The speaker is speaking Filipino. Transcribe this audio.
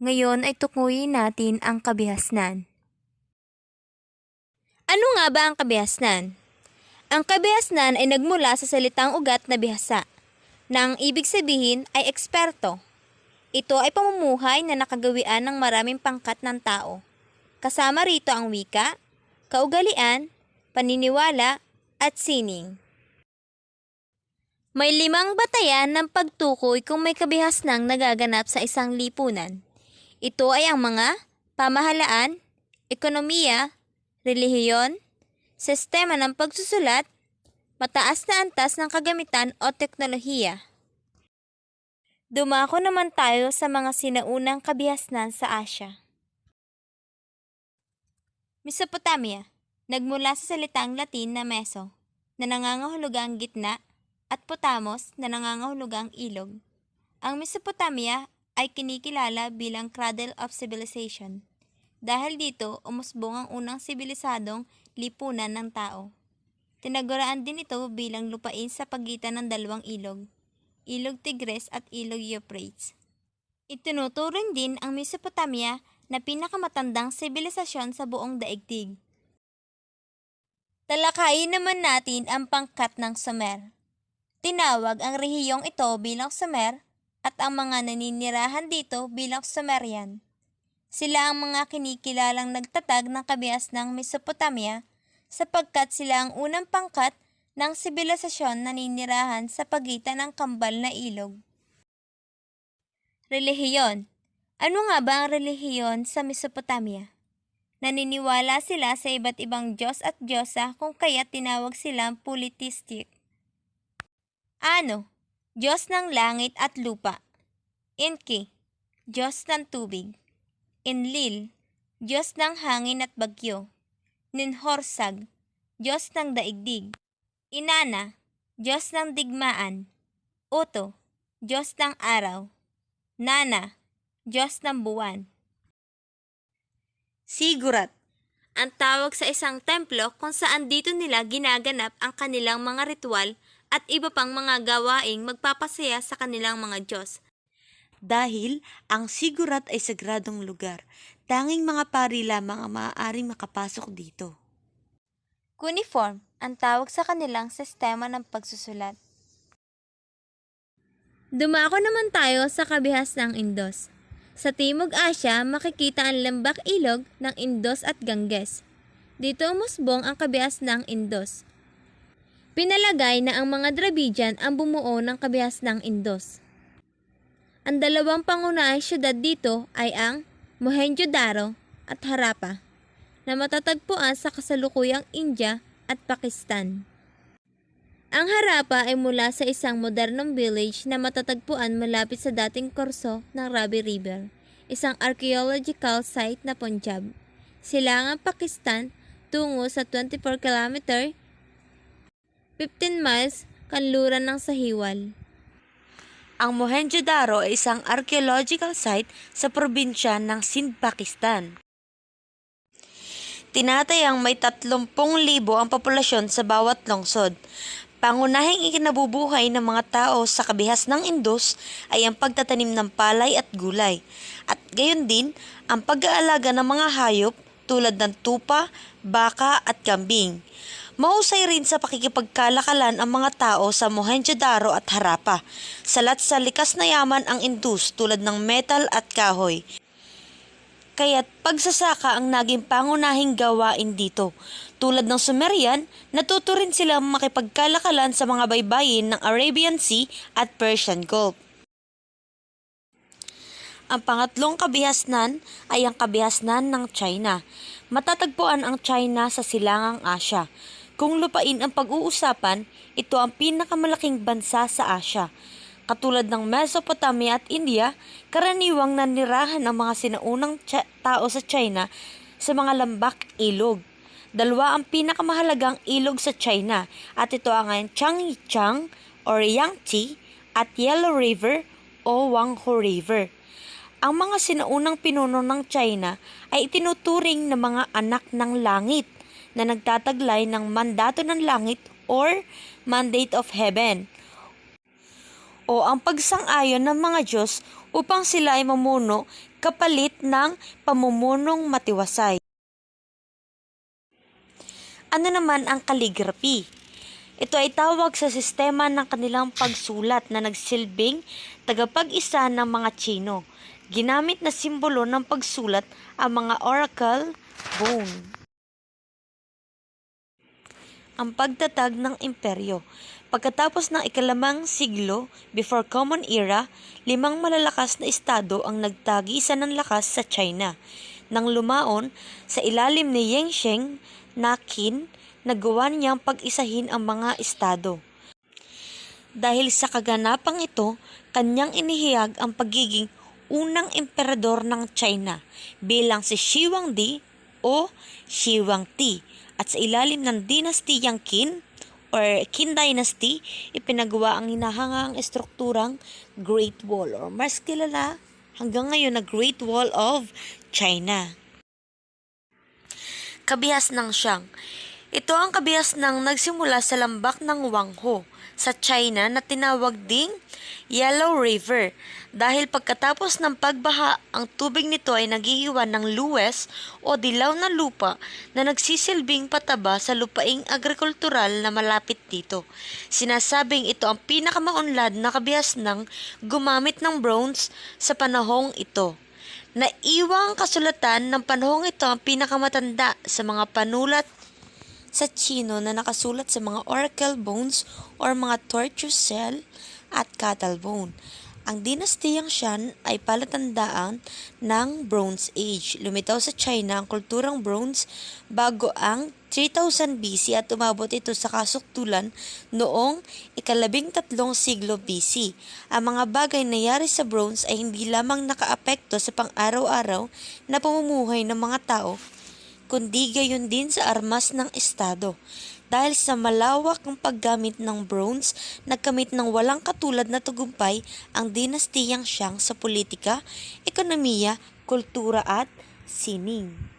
Ngayon ay tukuyin natin ang kabihasnan. Ano nga ba ang kabihasnan? Ang kabihasnan ay nagmula sa salitang ugat na bihasa, na ang ibig sabihin ay eksperto. Ito ay pamumuhay na nakagawian ng maraming pangkat ng tao. Kasama rito ang wika, kaugalian, paniniwala, at sining. May limang batayan ng pagtukoy kung may kabihasnang nagaganap sa isang lipunan. Ito ay ang mga pamahalaan, ekonomiya, relihiyon, sistema ng pagsusulat, mataas na antas ng kagamitan o teknolohiya. Dumako naman tayo sa mga sinaunang kabihasnan sa Asya. Mesopotamia, nagmula sa salitang Latin na meso, na nangangahulugang gitna, at potamos na nangangahulugang ilog. Ang Mesopotamia ay kinikilala bilang cradle of civilization. Dahil dito, umusbong ang unang sibilisadong lipunan ng tao. Tinaguraan din ito bilang lupain sa pagitan ng dalawang ilog, Ilog Tigres at Ilog Euphrates. Itinuturing din ang Mesopotamia na pinakamatandang sibilisasyon sa buong daigdig. Talakayin naman natin ang pangkat ng Sumer. Tinawag ang rehiyong ito bilang Sumer at ang mga naninirahan dito bilang Sumerian. Sila ang mga kinikilalang nagtatag ng kabias ng Mesopotamia sapagkat sila ang unang pangkat ng sibilisasyon na ninirahan sa pagitan ng kambal na ilog. Relihiyon Ano nga ba ang relihiyon sa Mesopotamia? Naniniwala sila sa iba't ibang Diyos at Diyosa kung kaya tinawag silang polytheistic. Ano? Diyos ng langit at lupa. Enki, Diyos ng tubig. Enlil, Diyos ng hangin at bagyo. Ninhorsag, Diyos ng daigdig. Inanna, Diyos ng digmaan. Oto, Diyos ng araw. Nana, Diyos ng buwan. Sigurat, ang tawag sa isang templo kung saan dito nila ginaganap ang kanilang mga ritual at iba pang mga gawaing magpapasaya sa kanilang mga Diyos. Dahil ang sigurat ay sagradong lugar, tanging mga pari lamang ang maaaring makapasok dito. Cuneiform, ang tawag sa kanilang sistema ng pagsusulat. Dumako naman tayo sa kabihas ng Indos. Sa Timog Asya, makikita ang lambak ilog ng Indos at Ganges. Dito umusbong ang kabihas ng Indos. Pinalagay na ang mga Dravidian ang bumuo ng kabihas ng Indos. Ang dalawang pangunahing syudad dito ay ang Mohenjo-Daro at Harappa na matatagpuan sa kasalukuyang India at Pakistan. Ang Harappa ay mula sa isang modernong village na matatagpuan malapit sa dating korso ng Ravi River, isang archaeological site na Punjab. Silangang Pakistan tungo sa 24 km 15 miles kanluran ng Sahiwal. Ang Mohenjo-Daro ay isang archaeological site sa probinsya ng Sindh, Pakistan. Tinatayang may 30,000 ang populasyon sa bawat lungsod. Pangunahing ikinabubuhay ng mga tao sa kabihas ng Indus ay ang pagtatanim ng palay at gulay. At gayon din, ang pag-aalaga ng mga hayop tulad ng tupa, baka at kambing. Mahusay rin sa pakikipagkalakalan ang mga tao sa Mohenjo-Daro at Harappa. Salat sa likas na yaman ang Indus tulad ng metal at kahoy. Kaya't pagsasaka ang naging pangunahing gawain dito. Tulad ng Sumerian, natuto rin sila makipagkalakalan sa mga baybayin ng Arabian Sea at Persian Gulf. Ang pangatlong kabihasnan ay ang kabihasnan ng China. Matatagpuan ang China sa silangang Asya. Kung lupain ang pag-uusapan, ito ang pinakamalaking bansa sa Asya. Katulad ng Mesopotamia at India, karaniwang nanirahan ang mga sinaunang tao sa China sa mga lambak ilog. Dalawa ang pinakamahalagang ilog sa China at ito ang Changyichang or Yangtze at Yellow River o Wangho River. Ang mga sinaunang pinuno ng China ay itinuturing na mga anak ng langit na nagtataglay ng mandato ng langit or mandate of heaven o ang pagsang-ayon ng mga Diyos upang sila ay mamuno kapalit ng pamumunong matiwasay. Ano naman ang calligraphy? Ito ay tawag sa sistema ng kanilang pagsulat na nagsilbing tagapag-isa ng mga Chino. Ginamit na simbolo ng pagsulat ang mga oracle bone. Ang pagtatag ng imperyo. Pagkatapos ng ikalamang siglo, before Common Era, limang malalakas na estado ang nagtagisa ng lakas sa China. Nang lumaon, sa ilalim ni Yengsheng na Qin, nagawa niyang pag-isahin ang mga estado. Dahil sa kaganapang ito, kanyang inihiyag ang pagiging unang emperador ng China bilang si Shi Huangdi o Shi Huangti at sa ilalim ng dinastiyang Qin or Qin Dynasty, ipinagawa ang hinahangang estrukturang Great Wall or mas kilala hanggang ngayon na Great Wall of China. Kabihas ng Xiang ito ang kabihas ng nagsimula sa lambak ng Wangho sa China na tinawag ding Yellow River dahil pagkatapos ng pagbaha ang tubig nito ay nagiiwan ng luwes o dilaw na lupa na nagsisilbing pataba sa lupaing agrikultural na malapit dito. Sinasabing ito ang pinakamaunlad na kabihas ng gumamit ng bronze sa panahong ito. Naiwang kasulatan ng panahong ito ang pinakamatanda sa mga panulat sa Chino na nakasulat sa mga oracle bones or mga tortoise shell at cattle bone. Ang dinastiyang Shan ay palatandaan ng Bronze Age. Lumitaw sa China ang kulturang bronze bago ang 3000 BC at umabot ito sa kasuktulan noong ikalabing tatlong siglo BC. Ang mga bagay na yari sa bronze ay hindi lamang nakaapekto sa pang-araw-araw na pamumuhay ng mga tao, kundi gayon din sa armas ng Estado. Dahil sa malawak ng paggamit ng bronze, nagkamit ng walang katulad na tagumpay ang dinastiyang siyang sa politika, ekonomiya, kultura at sining.